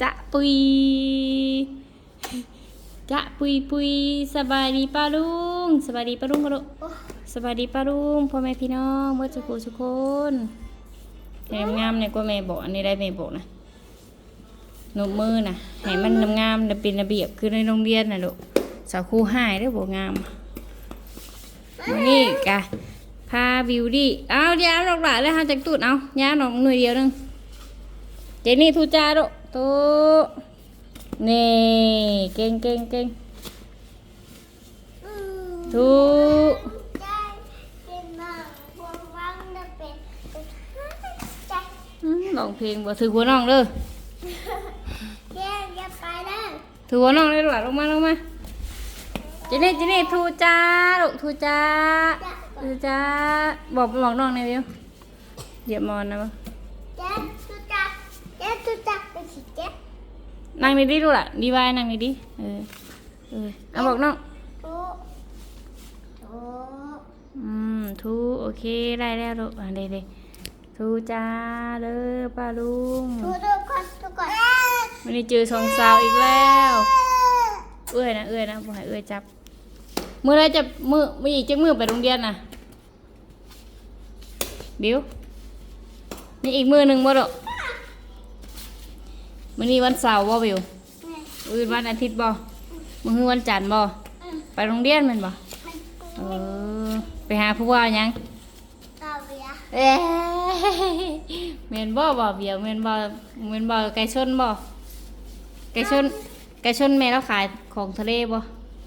จะปุยจะปุยปุยสบายดีป้าลุงสบายดีป้าลุงกระโดสบายดีป้าลุงพ่อแม่พี่น้องเมื่อสุขสุขคนแถมงามเนี่ยก็แม่บอกอันนี้ได้แม่บอกนะหนมมือนะให้มันงามๆเป็นระเบียบคือในโรงเรียนนะลูกสาวครูหายได้อบอกงามมานี่กะพาบิวดี้เอายาดอกหลายแล้วฮะจากตูดเอายาหนอกหน่วยเดียวหนึงเจนี่ทูจาโด ตูนี่เก่งเก่งเก่งทูใจเป็นหนังพวงวังจะเป็นใจอืมร้องเพลงบ่ถือหัวน้องเด้อแ่ถือหัวน้องเลยหลาลงมาลงมาเจนี่เจนี่ทูจ้าลูกทูจ้าทูจ้าบอกบอกน้องหน่อยวิวเหยียบมอนนะบ่ แย่ตุจักแย่ตุจักไปสิแย่ นั่งดีๆลูกหล่ะ ดีไว้นั่งดีๆเออ เออเอาบอกน้อง ทุทุอืมทูโอเคได้แล้วลูกอะเด้ๆทูจ้าเด้อป้าลุงทุทุกคนทุกคนวันนี้เจอสองสาวอีกแล้ว เอื้อยนะเอื้อยนะบ่ให้เอื้อยจับมือไรจะมือมืออีกจักมือไปโรงเรียนน่ะบิวนี่อีกมือหนึ่งบ่ดอก มื้อนี้วันเสาร์บ่บิวมื้อวันอาทิตย์บ่มื้อวันจันทร์บ่ไปโรงเรียนแม่นบ่เออไปหาผู้ว่าหยังกาเวียเอ้ยแม่นบ่บ่เบียวแม่นบ่แม่นบ่ไก่ชนบ่ไก่ชนไก่ชนแม่เราขายของทะเลบ่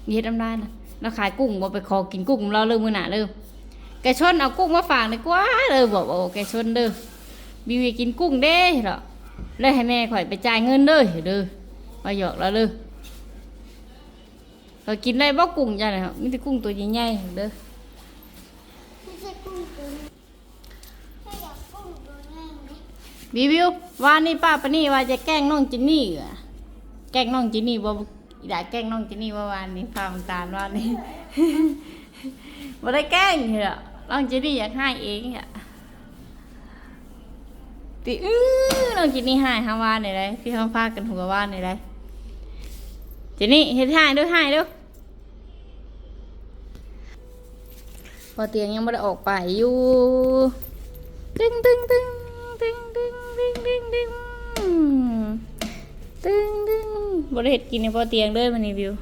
มีเฮ็ดอำนาจน่ะเราขายกุ้งบ่ไปขอกินกุ้งเราเริ่มมื้อหน้าเริ่มไก่ชนเอากุ้งมาฝากดีกว่าเด้อบอกว่าโอ้ไก่ชนเด้อบิวอยากกินกุ้งเด้เหรอ เลยให้แม่ข่อยไปจ่ายเงินเด้อเด้อมาหยอกเราเด้อเรากินได้บ่กุ้งจ้ะนะครับมีแต่กุ้งตัวใหญ่ๆเด้อไม่ใช่กุ้งตัวไม่อยากกุ้งตัวใหญ่ไงบิวบิวว่านี่ป้าปนี่ว่าจะแกล้งน้องจินนี่เหรอแกล้งน้องจินนี่บ่อยากแกล้งน้องจินนี่ว่าวานนี้พามันตาลว่านี่บ่ได้แกล้งเหรอน้องจินนี่อยากให้เองอะ ติอื้อน้องจินนี่ให้หาว่าไหนไรพี่เขาพากันหัวว่าไหนไรจินนี่เฮ็ดให้เด้วยให้เด้วยพอเตียงยังไม่ได้ออกไปอยู่ตึ้งตึ้งตึ้งตึ้งตึ้งตึ้งตึ้งตึ้งตึงตึงบริเหตุกินในพอเตียงเลยมันนี่วิว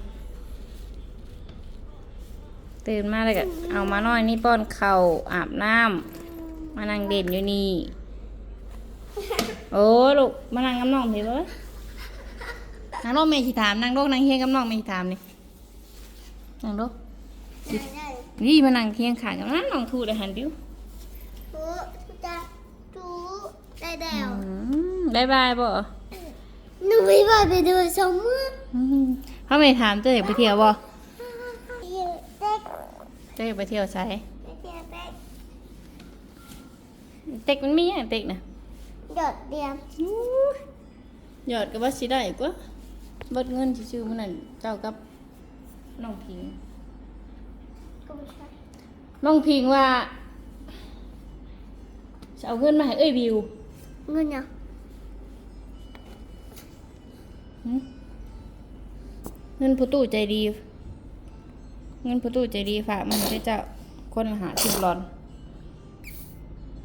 ตื่นมาเลยก็เอามาหน่อยนี่ป้อนเข่าอาบน้ำมานั่งเด่นอยู่นี่ โอ้ลูกมานั่งกับน้องเห็นปะนั่งโลกไม่สิถามนั่งโลกนั่งเฮียงกับน้องไม่สิถามนี่นั่งโลกได้ได้นี่มานั่งเคียงขางกับนั่นน้องทูเลยหันดิวทุทุจักทุได้แล้วอืมบายบายบ่หนูไม่ว่าไปดูสมมืออืมเขาไม่ถามเจ้าอยากไปเที่ยวบ่เด็กเจ้าอยากไปเที่ยวไสเด็กเด็กเต็กมันมีอะเต็กนะ หยดเดียมหยอดก็ว่าสิได้กว่าเบิดเงินซื่อๆมันนั่นเจ้ากับน้องพิงก็ไม่ใช่น้องพิงว่าจะเอาเงินมาให้เอ้ยบิวเงินเนี่ยหึเงินผู้ตู้ใจดี เงินผู้ตู้ใจดีฝากมาให้เจ้าคนละหาสิบหลอน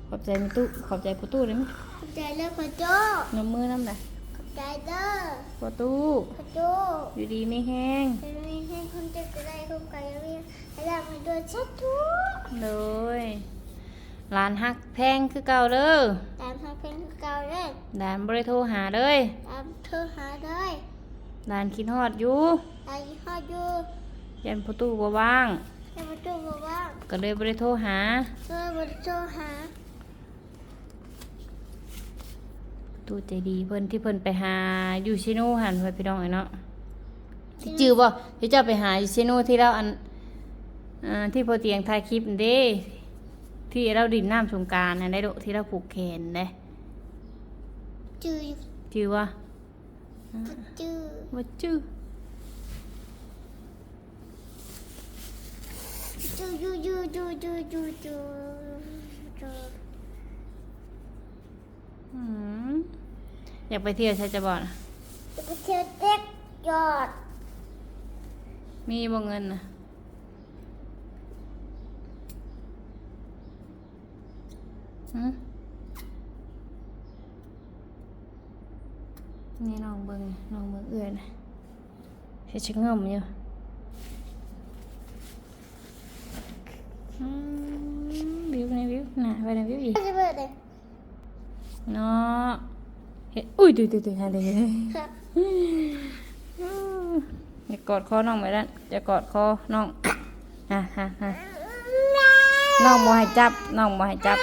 ขอบใจมีตู้ขอบใจผู้ตู้เลยมั้ยขอบใจเลิกขอโจ้นมมือน้ำไหนขอบใจเด้อผู้ตู้ขอโจ้อยู่ดีไม่แห้งเป็นมีให้คนจะจะได้คุ้มกันแล้วมีให้เราไปด้วยชัดทุเลยร้านฮักแพงคือเก่าเด้อตามทางเพลงเก่าเลยด่านบริโทรหาเลยตามเธอหาได้ด่านคิดฮอดอยู่ตายฮอดอยู่ยันประตูบ่ว่างให้มาดูบอกว่าก็เลยบริโทรหาเธอบนโทรหา ตู้ใจดีเพิ่นที่เพิ่นไปหาอยู่ชิโน่หันไปพี่น้องไอ้เนาะที่จื้อบ่ที่เจ้าไปหาอยู่ชิโน่ที่เราอันอ่าที่พอเตียงถ่ายคลิปนั่นเด้ ที่เราดินน้ำสงกรารนั่นได้โดะที่เราผูกแขนเด้จือจื้อว่าจือว่าจื้อจือยูยูยูยูยูยูยูอืมอ ยากไปเที่ยวใช่จะบอกนะชื่อเด็กยอด มีบ่เงินนะหืมนี่น้องเบิ่งน้องเบิ่งเอื้อนะเฮ็ดชะเงิมอยู่อืมวิวในวิวน่ะไปในวิวอีกจะเปิดเลยเนาะ เฮ็ดอุ้ยดูดูดูฮะเด้อย่ากอดคอน้องไว้ด้านอย่ากอดคอน้องฮะฮะฮะน้องบ่ให้จับน้องบ่ให้จับ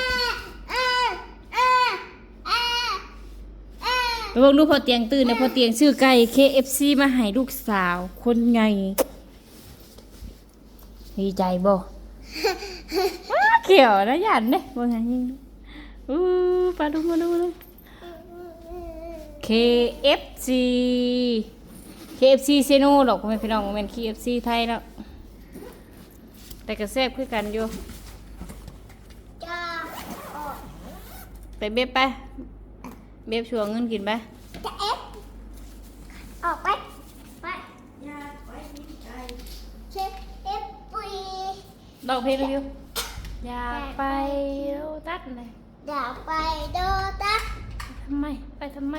ไปบิ่งดูพอเตียงตื่นนะพอเตียงซื้อไก่ KFC มาให้ลูกสาวคนใหญ่ดีใจบ่เขียวนะหยันเด้บ่หันยิงอู้ปลาดูมาดูมาดู KFC KFC เซโนดอกพ่อแม่พี่น้องบ่แม่น KFC ไทยแล้ว แต่ก็แซ่บคือกันอยู่จ้าออกไปเบ็บไป เบ็บชัวเงินกินไปจะเอฟออกไป ไปเช็คเอฟปุยดอกเพลงรีวิวอยากไปโรตัสเลยอยากไปโดตัส ทำไม ไปทำไม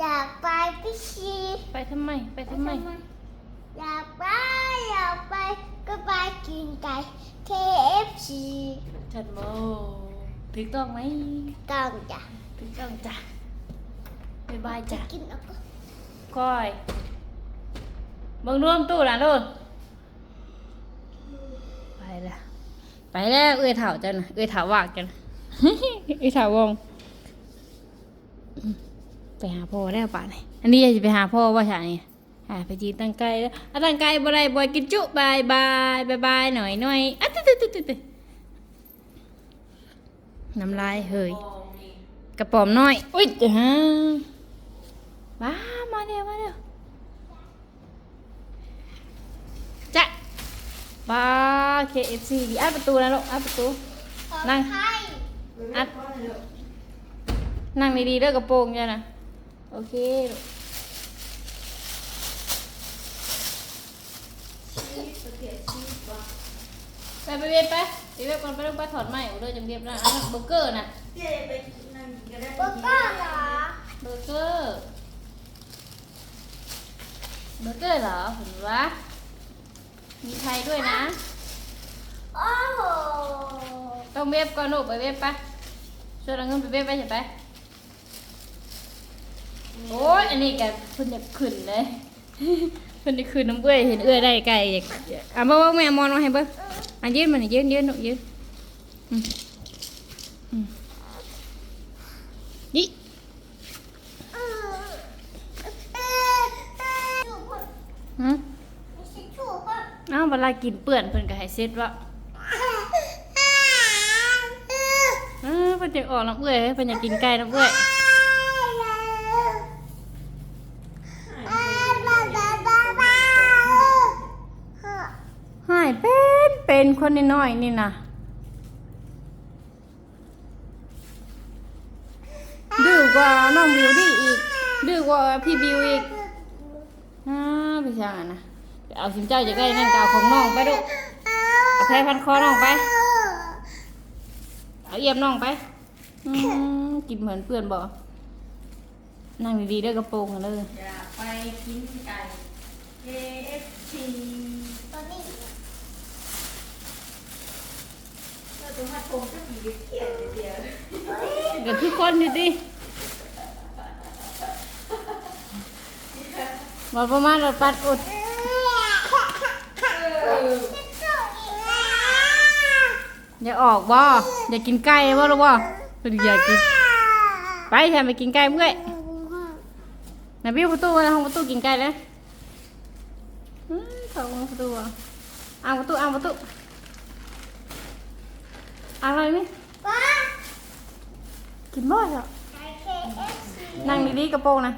อยากไปพิชีไปทำไม ไปทำไม อยากไปอยากไปก็ไปกินไก่ KFC ฉันโมถูกต้องไหมต้องจ้ะถูกต้องจ้ะบ๊ายบายจ้ะกินแล้วก็ก้อยเบิ่งร่วมตู้นะลูกไปละไปแล้วเอ้ยเถาจันนะเอ้ยเถาวากจันเอ้ยเถาวง ไปหาพ่อแล้วป่านนี้อันนี้จะไปหาพ่อว่าใช่นี่หาไปจีนตั้งไกลแล้วอะตั้งไกลบ่ได้บ่อยกินจุบายบายบายบายหน่อยหน่อยอะตึ๊ดตึ๊ดตึ๊ดตึ๊ดน้ำลายเฮยกระป๋อมน้อยอุ้ยฮะว้ามาเร็วมาเร็วจะบ้า KFC ดีอัดประตูนะลูกอัดประตูนั่งให้อัด นั่งดีๆเด้อกระโปรงจ้ะนะโอเคลูกไปไปเว็บไปไปเว็บก่อนไปลูกไปถอดไม้เอาเลยจำเรียบนะอันนั้นเบอร์เกอร์นะเบอร์เกอร์เหรอเบอร์เกอร์เบอร์เกอร์เหรอเห็นวะมีไทยด้วยนะโอ้โหต้องเว็บก่อนลูกไปเว็บไปช่วยเอาเงินไปเว็บไปใช่ไป โอ้ยอันนี้แกเพิ่นจะขึ้นเลยเพิ่นจะขึ้นน้ำเอื้อยเห็นเอื้อยได้ไก่อยากอะบ่บ่แม่มอนมาให้เบิ่งอะยืนมานี่ยืนยืนลูกยืนอืมอืมนี่ฮะเอ้าเวลากินเปื่อนเพิ่นก็ให้เซ็ตว่าเออเพิ่นจะออกน้ำเอื้อยเพิ่นอยากกินไก่น้ำเอื้อยหาย เป็นคนน้อยๆนี่นะดื้อกว่าน้องบิวดี้อีก ดื้อกว่าพี่บิวอีกอ่าไปช่างนะเอาสิมเจ้าจะได้นั่นก็เอาของน้องไปดูเอาแพรพันคอน้องไปเอาเอียบน้องไปอืมกินเหมือนเพื่อนบอกนั่งดีๆด้วยกระโปรงเลยอยากไปกินไก่ KFC เราต้าโทรสั กันทุกคนอยู่ดิมาประมาณเรถปัดอุดอย่าออกบ่อย่ากินไก่บ่หรอบ่เพิ่อยากกิน ไปแทนไปกินไก่เมื่อยนาบิ้วประตูนะห้องประตูกินไก่เลยอืมเข้าห้องประตูอ่างประตูอ่างประตู อ่างอะไรนี่กินบ่อยเหรอนั่งดีๆกระโปรงนะ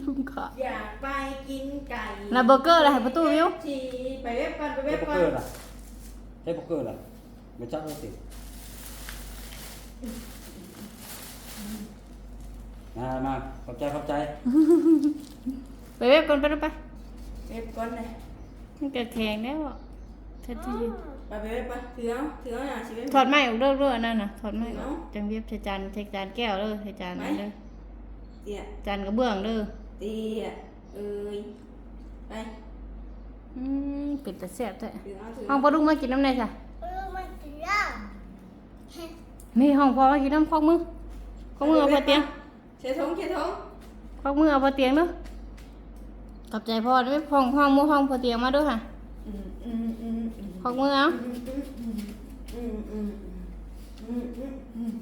ทุ่มขาอยากไปกินไก่แล้วเบอร์เกอร์อะไรให้ประตูวิวทีไปเว็บก่อนไปใช้เว็บโป๊กก่อเกอนร์ล่ะใช้โป๊กเกอร์ล่ะไม่จับไม่ติดนมามาขอบใจขอบใจไปเว็บก่อนไปดูไปเว็บก่อนเลยมันเกิดแข็งแล้วอะ เธอจะไปไปเว็บไปถือเอาถือเอาอย่างสิเว็บถอดไม้ออกเด้อเด้อนั่นน่ะถอดไม้ออกเนาะจังเว็บใส่จานใส่จานแก้วเด้อใส่จานนั้นเด้อเตี้ยจานกระเบื้องเด้อเตี้ยเอ้ยไปอืมเป็ดแต่แซ่บแท้ถือเอาถือห้องปลาดุกมากินน้ำไหนจ้ะเออมันเสียมีห้องพอมากินน้ำคอกมือคอกมือเอาพอเตียงเชยทงเชยทงคอกมือเอาพอเตียงเด้อขอบใจพ่อด้วยห้องห้องมือห้องพอเตียงมาด้วยค่ะอืมอืมอืม อืมคอกมือเอาอืมอืมอืมอืมอืม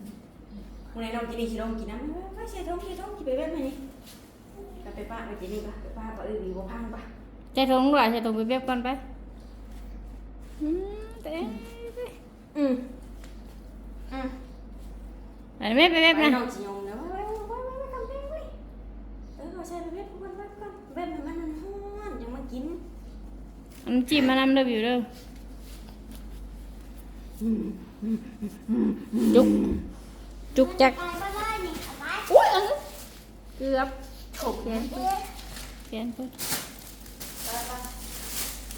วันนี้เรากินนี่ชิลองกินน้ำไปเชยทงเชยทงกินไปเว็บไหนนี่กลับไปป้าไปกินนี่ปะไปป้าปเออดีกว่าพังปะใจตรงหน่อยใจตรงไปเว็บก่อนไปอืมเต้อืมอืมไปเว็บไปเว็บไปนะน้องจียงนะไปไปไปไปทำเว็บไปเออเขาใช้ไปเว็บก่อนเว็บก่อนเว็บให้มันฮ้อนยังมากินอันำจิ้มมานำเด้อบิวเด้อ จุก จุกจักไปบ้านนี่เอาไว้อุ้ยอันนั้นเกือบโอเคเอ๊ะเขียนเพิ่นไปไป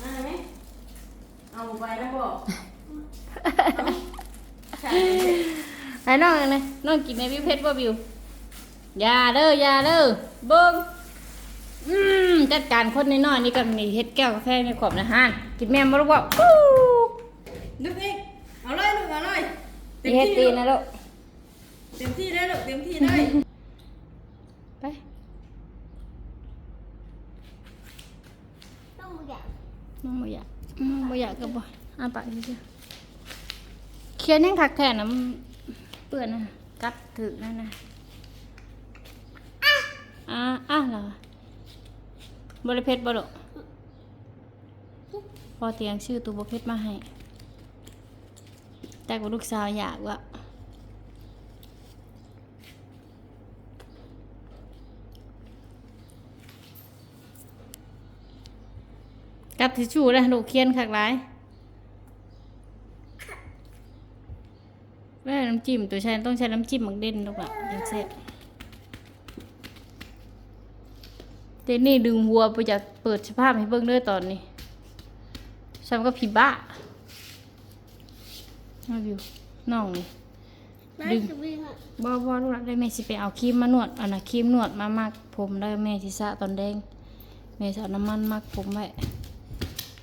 มาไหมเอาไปแล้วบอกใช่ไอ้น้องอันนี้น้องกินในวิวเพชรบ่บิวอย่าเด้ออย่าเด้อเบิ่งอืมจัดการคนน้อยๆนี่ก็มีเฮ็ดแก้วกาแฟในขอบนะฮานกินแม่บ่รู้ว่าอู้ลูกเอง เต็มเฮ็ดที่ตีลูกนะลูกเต็มที่เลยลูกเต็มที่เลยไป ต้องอยากน้องบ่อยากน้องบ่อยากก็บ่อ้าปากซื่อๆเขียนยังคักแท้น่ะมันเปื้อนนะกัดถึกนั่นน่ะอ่าอะเหรอบ่ได้เพชรบ่ลูกพอเตียงชื่อตัวบ่เพชรมาให้ แต่ว่าลูกสาวอยากว่ากับทิชชู่เลยลูเคียนคักหลายแม่น้ำจิ้มตัวใช้ต้องใช้น้ำจิ้มมักเด่นลูกอะยังเสร็จเจนี่ดึงหัวไปจากเปิดสภาพให้เบิ่งเด้อตอนนี้ฉันก็ผีบ้า มาวิวน้องนี่ไม่ดึงจะวิ่งอะบ่บ่ลูกหลานได้แม่สิไปเอาครีมมานวดอันน่ะครีมนวดมามักผมได้แม่สิสระตอนแดงแม่สิเอาน้ำมันมักผมไว้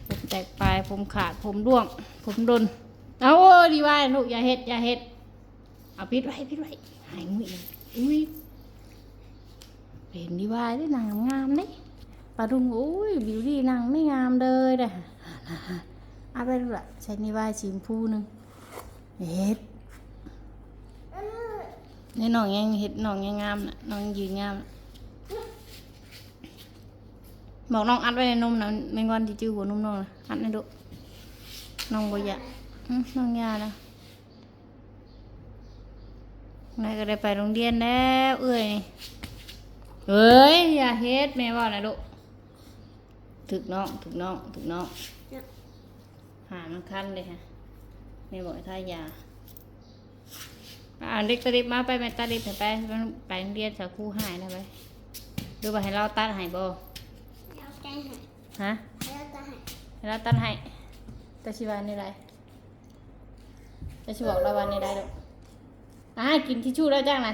ผมแตกปลายผมขาดผมร่วง ผมดนเอาโอ้ยดีว่าลูกอย่าเฮ็ดอย่าเฮ็ดเอาปิดไว้ปิดไว้หายงุ้ยเลยอุ้ยเป็นดีว่าได้นางงามๆนี่ปลาดุงโอ้ยบิวดี้นางไม่งามเลยเด้อเอาไปลูกละใช้นี่ว่าสีชมพูหนึง เฮ็ดเออนี่น้องยังเห็ดน้องยังงามน่ะน้องยังยืนงามน่ะบอกน้องอัดไว้ในนมนะไม่งอนที่จื้อหัวนมน้องนะอัดในดุน้องบ่อยากอื้อน้องยานะนายก็ได้ไปโรงเรียนแล้วเอ้ยนี่เอ้ยอย่าเฮ็ดแม่ว่านะดุถึกน้องถึกน้องถึกน้องหามันคันเลยฮะ แม่บอกให้ทายาอ่าเด็กตาดิบมาไปแม่ตาดิบให้ไปไปโรงเรียนสาวครูหายนะไปดูว่าให้เราตัดให้บ่เอาใจให้ฮะเอาใจให้ให้เราตัดให้แต่ชิวานี่ไรแต่ชิบอกเราวันนี้ได้ดอกอ่ากินทิชชู่แล้วจ้างไหน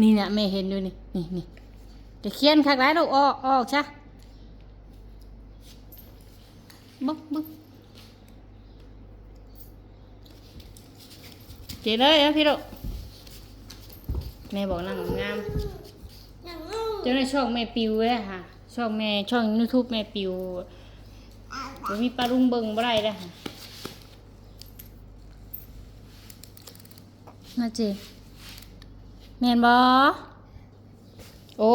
นี่เนี่ยแม่เห็นอยู่นี่นี่นี่จะเขียนคักไรลูกออกออกช บึ๊กบึ๊กเจ๋เลยนะพี่ลูกแม่บอกนั่งงามเจ้าในช่องแม่ปิวเลยค่ะ ช่องแม่ช่องยูทูบแม่ปิวมีปลาลุงเบิงบ่ได้เลยค่ะน่าเจแม่นบ่โอ้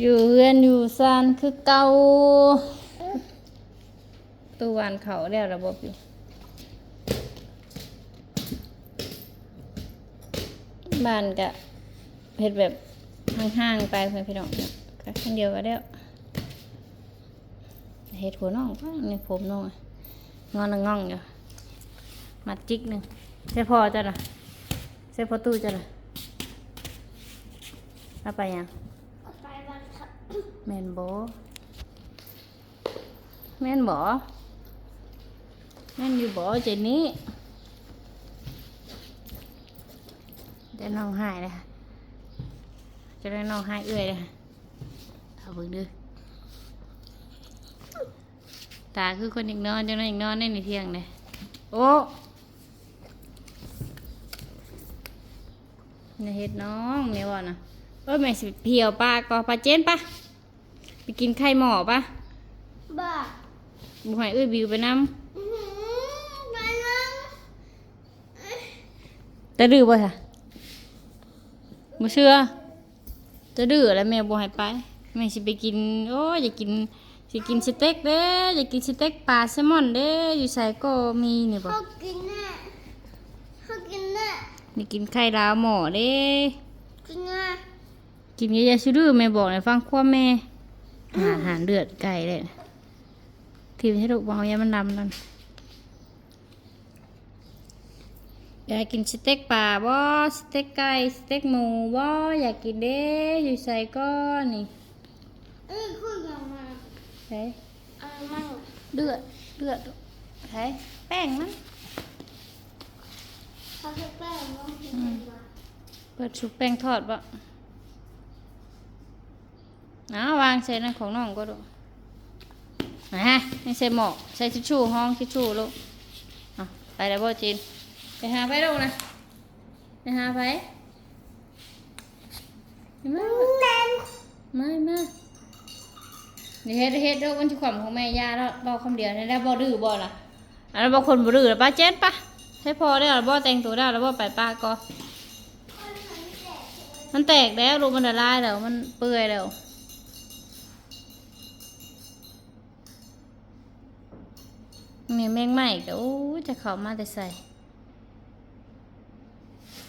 อยู่เรือนอยู่ซานคือเก่า ตู้วานเขาแล้วระบบอยู่บ้านกะเผ็ดแบบห่างๆไปเพื่อนพี่น้องเนี่ยก็แค่เดียวก็ได้วเห็ดหัวน้องก็ในผมน้องอะงอนละง่องอยู่มัดจิกหนึ่งใช่พอจ้ะล่ะใช่พอตู้จ้ะล่ะเอาไปยังเอาไปบ้านครับแม่นบ่แม่นบ่แม่นอยู่บ่เจนนี่เดี๋ยวน้องหายเลยค่ะจะได้น้องหายเอื่อยเลยค่ะเอาเบิ่งเดูตาคือคนอีกนอนจังนั้นอีกนอนในในเที่ยงเลยโอ้นี่เฮ็ดน้องแม่ว่านะเอ้ยแม่สิเพียวป้าก็ปลาเจนปะไปกินไข่หมอปะบ้าบุหายเอ้ยบิวไปนอื้อหือไปนั่งำ จะดื้อบ่ค่ะบ่เชื่อ จะดื้อแล้วแม่บ่ให้ไปแม่สิไปกิน โอ้ยอยากกินสิกินสเต็กเด้อยากกินสเต็กปลาแซลมอนเด้อยู่ไสก็มีนี่บ่เขากินแน่เขากินแน่อยากกินไข่ดาวหมอเด้ กินแน่กินเยอะๆชื่อดื้อแม่บอกให้ฟังความแม่อาหารอาหารเดือดไก่เลยทีมให้ลูกบอกอย่ามันดำนั่น อยากกินสเต็กปลาบ่สเต็กไก่สเต็กหมูบ่อยากกินเด้อยู่ใส่ก้อนนี่เอ้ยคุยกันมาใส่อะไรมั่งเดือดเดือดใส่แป้งมันเขาจะแป้งน้องกินกันมาเปิดชุบแป้งทอดบ่เอาวางใส่นั่นของน้องก็ดูนะฮะนี่ใส่หมอกใส่ทิชชู่ห้องทิชชู่ลูกเอาไปแล้วบ่จีนไป หาไปลูกนะไปหาไปมาแน่นมามาเดี๋ยวเฮ็ดเฮ็ดเด้อวันที่ความของแม่ย่าแล้วบอกคำเดียวได้บ่ดื้อบ่ล่ะอันนั้นบ่คนบ่ดื้อแล้วป้าเจ็ดปะให้พอได้แล้วบ่แต่งตัวได้แล้วบ่ไปป้าก็มันแตกแล้วลูกมันละลายแล้วมันเปื่อยแล้วมีแมงใหม่ก็โอ้จะเข้ามาแต่ใส่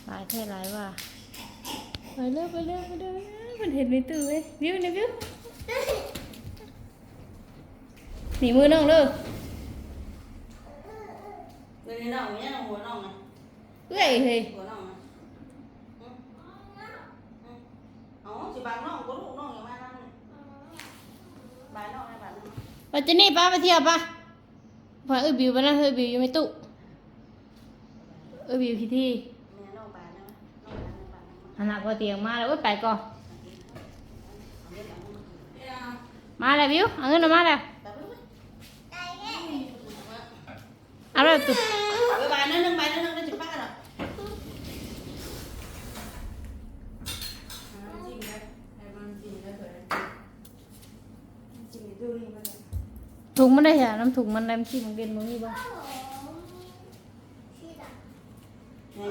หลายเท่าไรว่าไปเร็วไปเร็วไปเร็วมันเห็นในตู้เลยวิวเนี่ยวิวหนีมือน้องเลยเงินในน้องเนี่ยน้องหัวน้องนะเอ้ยเฮ้ยหัวน้องนะอืมอืมเอาสิบางน้องก็ลูกน้องอย่างมานั่งบายน้องนะบายน้องปัจจุนี่ป้าไปเที่ยวปะพอเอ้ยบิวไปนั่งเอ้ยบิวอยู่ในตู้เอ้ยบิวพี่ที่ แม่น้องบายนะน้องบาย นะบายนะหันหน้าพอเตียงมาแล้วเอ้ยไปก่อนเนี่ยมาแล้วบิวเอาเงินออกมาแล้วบายไปเลยได้แน่เอาแล้วตุ๊บายบายนั่นนึงบายนั่นนึงนั่นจะป้าหรอจริงเลยไอ้มันจริงเลยเถอะจริงดูนี่มันถุงมันได้เหรอน้ำถุงมันน้ำขี้มันเกินมึงนี่บ่ชีดอะไง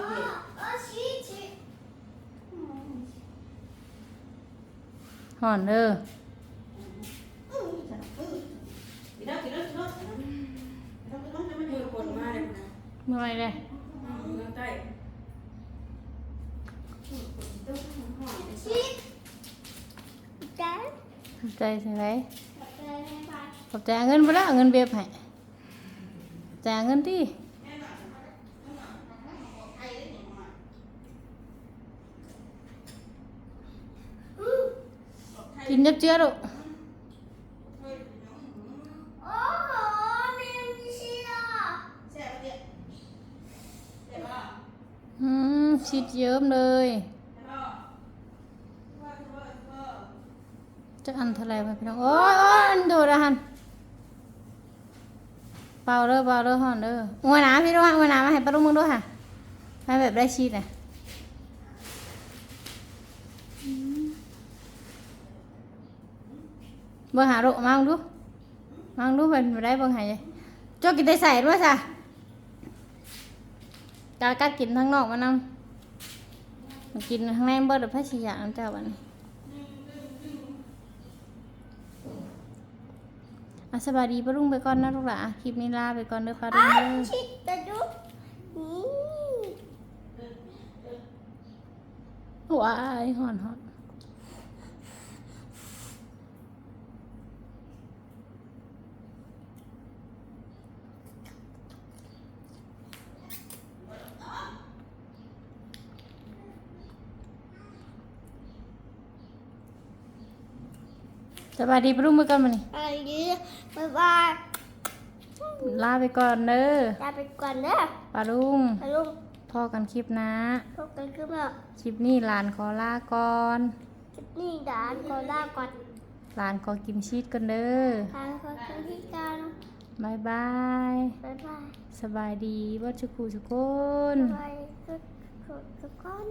ม่มีคนมาเลยนะเมื่อไหรเลยเมืองใต้ชีได้ขอบใจสิไรแบบอะไรไม่ไปขอบใจเอาเงินไปแล้วเอาเงินเบียบให้จ่ายเงินที่ กินยับเจือลูกโอ้โหมีชีดอะแซ่บเดียวแซ่บป่ะอืมชิดเยิ้มเลย จะอันเท่าไรไปพี่น้อง โอ้ยโอ้ยอันโดดอะหันเปล่าเด้อเปล่าเด้อห่อนเด้ออวยหนาพี่ด้วยอวยหนามาให้ปลาลูกมึงด้วยค่ะให้แบบได้ชีดน่ะ เบิ่งหาลูกมามึงดูมามึงดูเป็นไปได้เบิ่งหายเลยจ้ากินได้ใส่ด้วยจ้ะกากัดกินทั้งนอกมานั่งมากินข้างในเบิดหรือพัชยาน้ำเจ้าบันนี้อะสบายดีปะลุงไปก่อนนะลูกหลานคลิปนี้ลาไปก่อนเด้อค่ะอ๋ลุองเด้อชีดแต่ดูนี่ว้ายหอนหอน สบายดีปะลุงมือกันมานี่อะไรดีบ๊ายบายลาไปก่อนเด้อลาไปก่อนเด้อปาลุงไปลุงพ่อกันคลิปนะพบกันขึ้นมาคลิปนี้หลานขอลาก่อนนี่ด่านก็ลาก่อนหลานขอกินชีสกันเด้อทางคนที่กันบายบายบ๊ายบาย สบายดีว่าชุกูทุกคนบ๊ายบายทุกคน